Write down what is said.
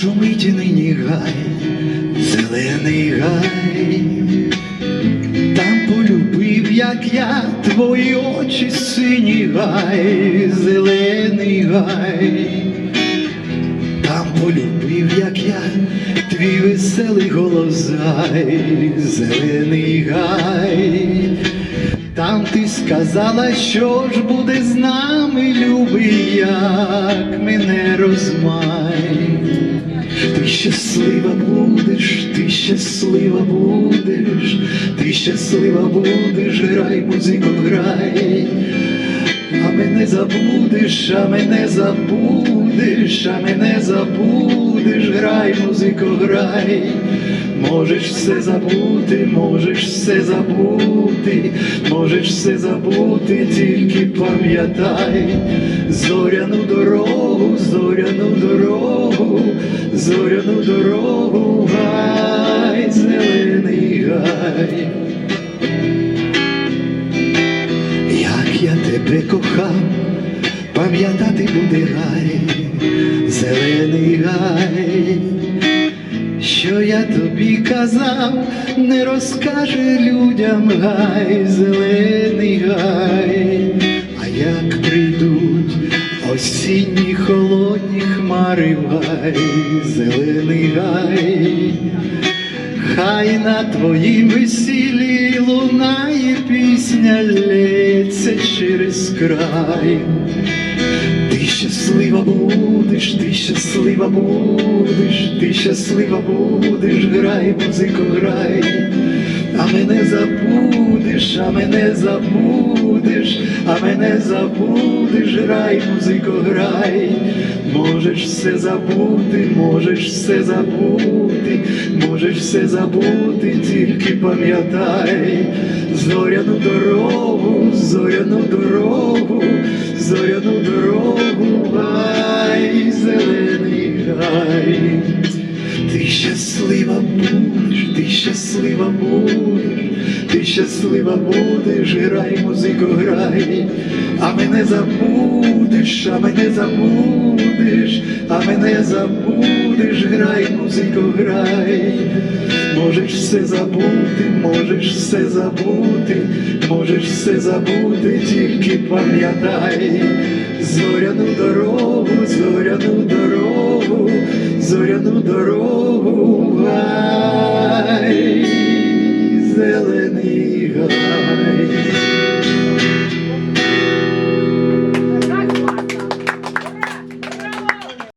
шумить нині гай, зелений гай, там полюбив, як я, твої очі сині гай, зелений гай, там полюбив, як я, твій веселий голос зай, зелений гай. Там ти сказала, що ж буде з нами, любий, як мене розмай. Ти щаслива будеш, ти щаслива будеш, ти щаслива будеш, грай, музико, грай. А мене забудеш, а мене забудеш, а мене забудеш, грай, музико, грай. Можеш все забути, можеш все забути, можеш все забути, тільки пам'ятай зоряну дорогу, зоряну дорогу, зоряну дорогу, гай, зелений гай. Як я тебе кохав, пам'ятати буде гай, зелений гай, що я тобі казав, не розкаже людям гай, зелений гай, а як прийдуть осінні холодні хмари гай, зелений гай. Хай на твоїм весіллі лунає пісня лється через край. Щаслива будеш, ти щаслива будеш, ти щаслива будеш, грай, музико, грай, а мене забудеш, а мене забудеш, а мене забудеш, грай, музико, грай, можеш все забути, можеш все забути, можеш все забути, тільки пам'ятай зоряну дорогу, зоряну дорогу, зоряну дорогу, гай, зелений гай. Ти щаслива будеш, ти щаслива будеш, ти щаслива будеш, грай, музико, грай, а мене забудеш, а мене забудеш, а мене забудеш, грай, музико, грай, можеш все забути, можеш все забути, можеш все забути, тільки пам'ятай. Зоряну дорогу, зоряну дорогу, зоряну дорогу,